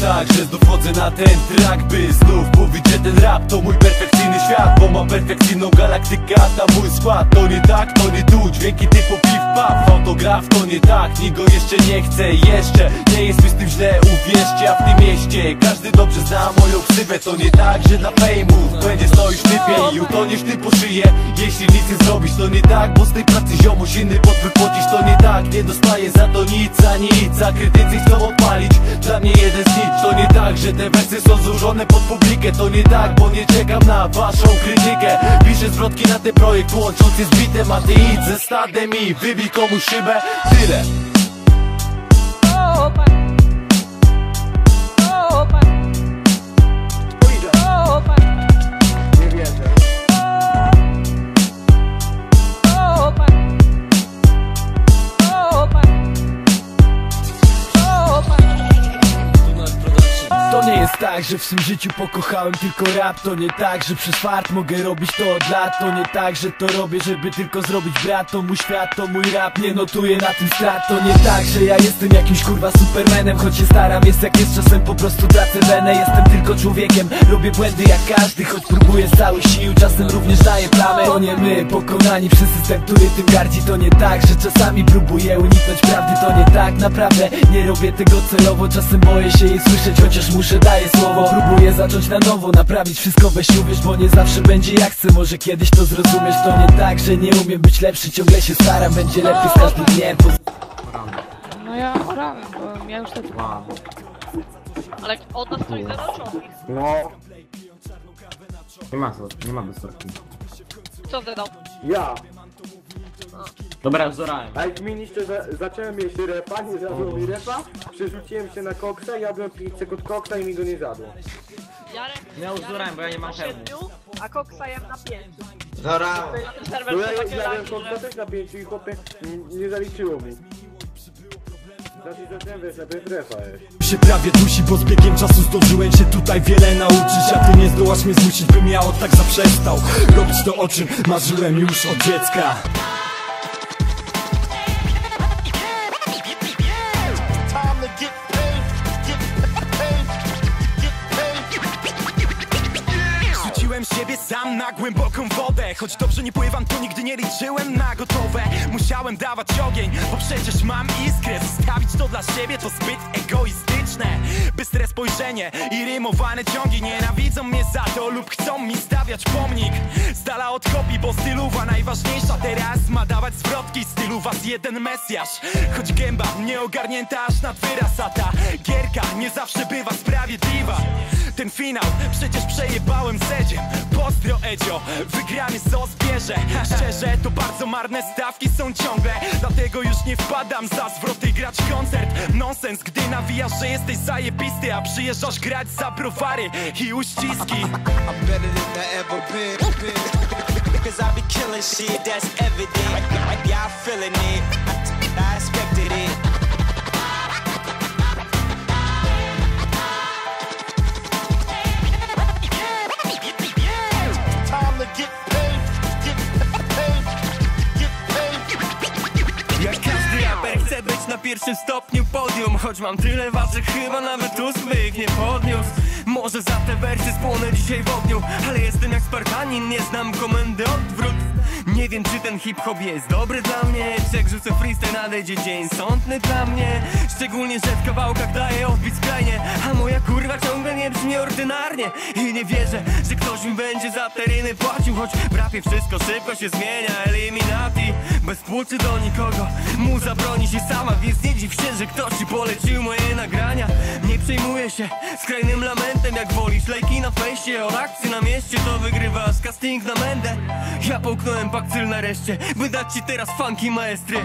tak, że znów wchodzę na ten track By znów mówić, że ten rap to mój perfekcyjny świat Bo mam perfekcyjną galaktykę, a tam mój skład To nie tak, to nie tu, dźwięki typu piw pap Autograf to nie tak, nikt go jeszcze nie chce Jeszcze nie jest mi z tym źle, uwierzcie A w tym mieście każdy dobrze zna moją ksywę To nie tak, że dla fejmów będzie stoisz typie I utoniesz ty po szyję Jeśli nic nie zrobisz, to nie tak Bo z tej pracy ziomuś inny podwypocisz To nie tak, nie dostaję za to nic, a nic A krytycy chcą odpalić, dla mnie jeden z To nie tak, że te wersy są złożone pod publikę. To nie tak, bo nie czekam na waszą krytykę. Piszę zwrotki na ten projekt, łącząc je z bitem A ty idź ze stadem i wybij komuś szybę. Tyle To nie jest tak, że w swym życiu pokochałem tylko rap To nie tak, że przez fart mogę robić to od lat. To nie tak, że to robię, żeby tylko zrobić brat. To mój świat, to mój rap, nie notuję na tym strat. To nie tak, że ja jestem jakimś kurwa supermanem Choć się staram, jest jak jest, czasem po prostu tracę wenę. Jestem tylko człowiekiem, robię błędy jak każdy Choć próbuję z całych sił, czasem również daję plamę. To nie my, pokonani przez system, który tym gardzi. To nie tak, że czasami próbuję uniknąć prawdy. To nie tak, naprawdę, nie robię tego celowo. Czasem boję się jej słyszeć, chociaż muszę, daję słowo Próbuję zacząć na nowo, naprawić wszystko, weź uwierz Bo nie zawsze będzie jak chcę, może kiedyś to zrozumiesz To nie tak, że nie umiem być lepszy, ciągle się staram Będzie lepiej z każdym dniem No ja orałem, bo ja już tak. Ale od nas coś zaroczony. No. Nie ma, nie ma wysoki. Co zadał? Ja. Dobra, zorałem. A jak mi niszczy, za, zacząłem jeść repa, nie zjadło mi repa, przerzuciłem się na koksa, jadłem 5 sekund koksa i mi go nie zjadło. Jarek, Ja już zorałem, bo ja nie mam na hełmu. siedmiu, a koksa jem na pięć. Zora! Na tym No ja są takie jadłem lagi, koksa że... też na 5 i chłopie n- nie zaliczyło mi. Znaczy zacząłem wiesz, na 5 repa jeść. się prawie dusi, bo z biegiem czasu zdążyłem się tutaj wiele nauczyć A ty nie zdołasz mnie zmusić, bym ja od tak zaprzestał Robić to o czym marzyłem już od dziecka sam na głęboką wodę. Choć dobrze nie pływam, to nigdy nie liczyłem na gotowe. Musiałem dawać ogień, bo przecież mam iskrę. Zostawić to dla siebie to zbyt egoistyczne. Bystre spojrzenie i rymowane ciągi Nienawidzą mnie za to lub chcą mi stawiać pomnik. Z dala od kopii, bo styluwa najważniejsza Teraz ma dawać zwrotki, stylu was jeden mesjasz. Choć gęba nieogarnięta aż nad wyraz A ta gierka nie zawsze bywa sprawiedliwa. Ten finał przecież przejebałem sedziem Pozdro Edzio, wygrany sos bierze. Szczerze to bardzo marne stawki są ciągle. Dlatego już nie wpadam za zwroty grać koncert. Nonsens, gdy nawijasz, że jesteś zajebisty A przyjeżdżasz grać za browary i uściski. Cause I be killing shit, that's evident. Feeling it. I expected it. Time to get paid. Get paid. Get paid. Jak każdy raper chcę być na pierwszym stopniu podium Choć mam tyle waszych, chyba nawet ósmych nie podniósł Może za te wersy spłonę dzisiaj w ogniu Ale jestem jak Spartanin, nie znam komendy odwrót nie wiem czy ten hip-hop jest dobry dla mnie. Czy jak rzucę freestyle nadejdzie dzień sądny dla mnie. Szczególnie, że w kawałkach daję odbić skrajnie. A moja kurwa ciągle nie brzmi ordynarnie. I nie wierzę, że ktoś mi będzie za teryny płacił. Choć w rapie wszystko szybko się zmienia. Eliminati, bez płucy do nikogo. Muza broni się sama, więc nie dziw się, że ktoś ci polecił moje nagrania. Nie przejmuję się skrajnym lamentem Jak wolisz lajki na fejsie od akcji na mieście To wygrywasz casting na mędę Ja połknąłem bakcyl nareszcie By dać ci teraz funky maestry.